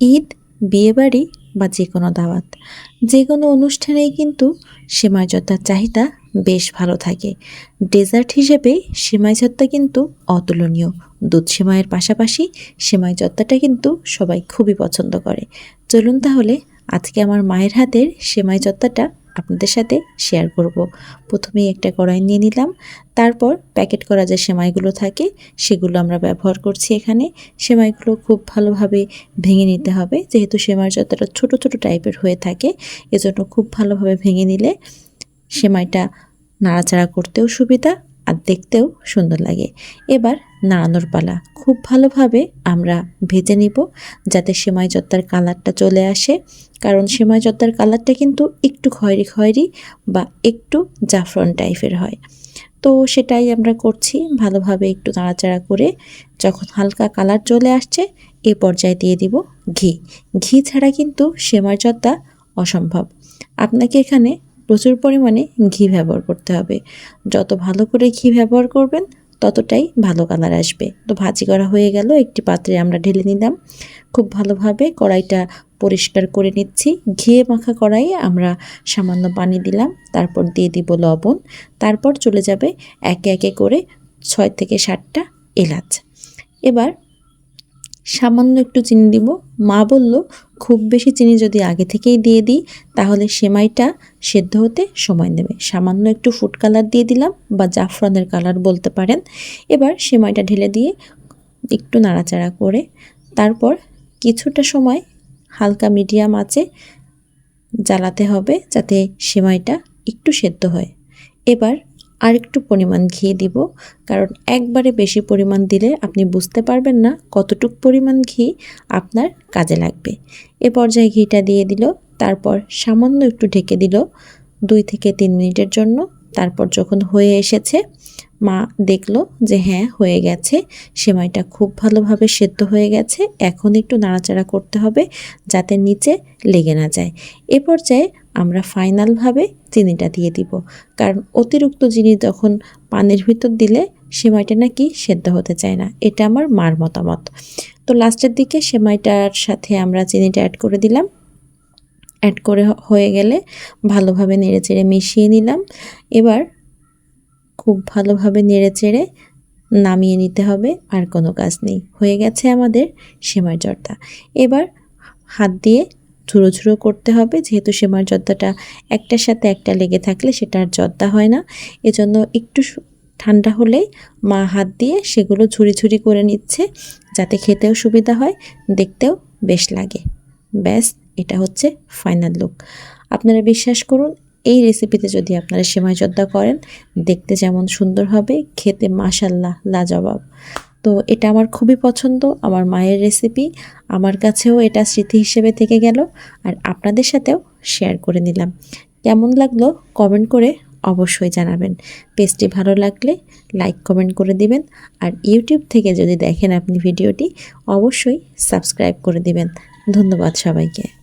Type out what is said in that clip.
ঈদ, বিয়েবাড়ি বা যে কোনো দাওয়াত। যে কোনো অনুষ্ঠানেই কিন্তু সেমাই যোদ্ধার চাহিদা বেশ ভালো থাকে। ডেজার্ট হিসেবে সেমাই যোদ্ধা কিন্তু অতুলনীয়। দুধ সেমাইয়ের পাশাপাশি সেমাই যোদ্ধাটা কিন্তু সবাই খুবই পছন্দ করে। চলুন তাহলে আজকে আমার মায়ের হাতের সেমাই জর্দাটা আপনাদের সাথে শেয়ার করব। প্রথমেই একটা কড়াই নিয়ে নিলাম, তারপর প্যাকেট করা যে সেমাইগুলো থাকে, সেগুলো আমরা ব্যবহার করছি এখানে। সেমাইগুলো খুব ভালোভাবে ভেঙে নিতে হবে, যেহেতু সেমাই যতটা ছোট ছোট টাইপের হয়ে থাকে, এজন্য খুব ভালোভাবে ভেঙে নিলে সেমাইটা নাড়াচাড়া করতেও সুবিধা। আর দেখতেও সুন্দর লাগে। এবার নাড়ানোর পালা। খুব ভালোভাবে আমরা ভেজে নিব যাতে সেমাই জর্দার কালারটা চলে আসে। কারণ সেমাই জর্দার কালারটা কিন্তু একটু খয়েরি খয়েরি বা একটু জাফরন টাইপের হয়। তো সেটাই আমরা করছি ভালোভাবে একটু নাড়াচাড়া করে। যখন হালকা কালার চলে আসছে, এ পর্যায়ে দিয়ে দিব ঘি। ঘি ছাড়া কিন্তু সেমাই জর্দা অসম্ভব। আপনাকে এখানে প্রচুর পরিমাণে ঘি ব্যবহার করতে হবে। যত ভালো করে ঘি ব্যবহার করবেন, ততটাই ভালো কালার আসবে। তো ভাজি করা হয়ে গেল, একটি পাত্রে আমরা ঢেলে নিলাম। খুব ভালোভাবে কড়াইটা পরিষ্কার করে নিচ্ছি। ঘিয়ে মাখা কড়াইয়ে আমরা সামান্য পানি দিলাম, তারপর দিয়ে দিব লবণ। তারপর চলে যাবে একে একে করে ছয় থেকে সাতটা এলাচ। এবার সামান্য একটু চিনি দিব। মা বলল, খুব বেশি চিনি যদি আগে থেকেই দিয়ে দিই, তাহলে সেমাইটা সেদ্ধ হতে সময় নেবে। সামান্য একটু ফুড কালার দিয়ে দিলাম, বা জাফরানের কালার বলতে পারেন। এবার সেমাইটা ঢেলে দিয়ে একটু নাড়াচাড়া করে, তারপর কিছুটা সময় হালকা মিডিয়াম আছে জ্বালাতে হবে, যাতে সেমাইটা একটু সেদ্ধ হয়। এবার আর একটু পরিমাণ ঘি দিব, কারণ একবারে বেশি পরিমাণ দিলে আপনি বুঝতে পারবেন না কতটুক পরিমাণ ঘি আপনার কাজে লাগবে। এ পর্যায়ে ঘিটা দিয়ে দিল, তারপর সামান্য একটু ঢেকে দিল, দুই থেকে তিন মিনিটের জন্য। তারপর যখন হয়ে এসেছে মা দেখল যে হ্যাঁ হয়ে গেছে। সেমাইটা খুব ভালোভাবে সেদ্ধ হয়ে গেছে। এখন একটু নাড়াচাড়া করতে হবে যাতে নিচে লেগে না যায়। এ পর্যায়ে আমরা ফাইনালভাবে চিনিটা দিয়ে দিব। কারণ অতিরিক্ত চিনি যখন পানির ভিতর দিলে সেমাইটা নাকি সেদ্ধ হতে চায় না। এটা আমার মার মতামত। তো লাস্টের দিকে সেমাইটার সাথে আমরা চিনিটা অ্যাড করে দিলাম। অ্যাড করে হয়ে গেলে ভালোভাবে নেড়ে চেড়ে মিশিয়ে নিলাম। এবার খুব ভালোভাবে নেড়ে চেড়ে নামিয়ে নিতে হবে, আর কোনো কাজ নেই। হয়ে গেছে আমাদের সেমাই জর্দা। এবার হাত দিয়ে ঝুড়ো ঝুড়ো করতে হবে, যেহেতু সেমাই জর্দাটা একটার সাথে একটা লেগে থাকলে সেটা আর জর্দা হয় না। এজন্য একটু ঠান্ডা হলেই মা হাত দিয়ে সেগুলো ঝুড়ি ঝুড়ি করে নিচ্ছে, যাতে খেতেও সুবিধা হয়, দেখতেও বেশ লাগে। ব্যাস, এটা হচ্ছে ফাইনাল লুক। আপনারা বিশ্বাস করুন এই রেসিপিতে যদি আপনারা সেমাই জর্দা করেন, দেখতে যেমন সুন্দর হবে, খেতে মাসাল্লাহ লাজবাব। তো এটা আমার খুবই পছন্দ, আমার মায়ের রেসিপি আমার কাছেও এটা স্মৃতি হিসেবে থেকে গেল আর আপনাদের সাথেও শেয়ার করে নিলাম। কেমন লাগল কমেন্ট করে অবশ্যই জানাবেন। পেজটি ভালো লাগলে লাইক কমেন্ট করে দিবেন আর ইউটিউব থেকে যদি দেখেন আপনি ভিডিওটি অবশ্যই সাবস্ক্রাইব করে দিবেন। ধন্যবাদ সবাইকে।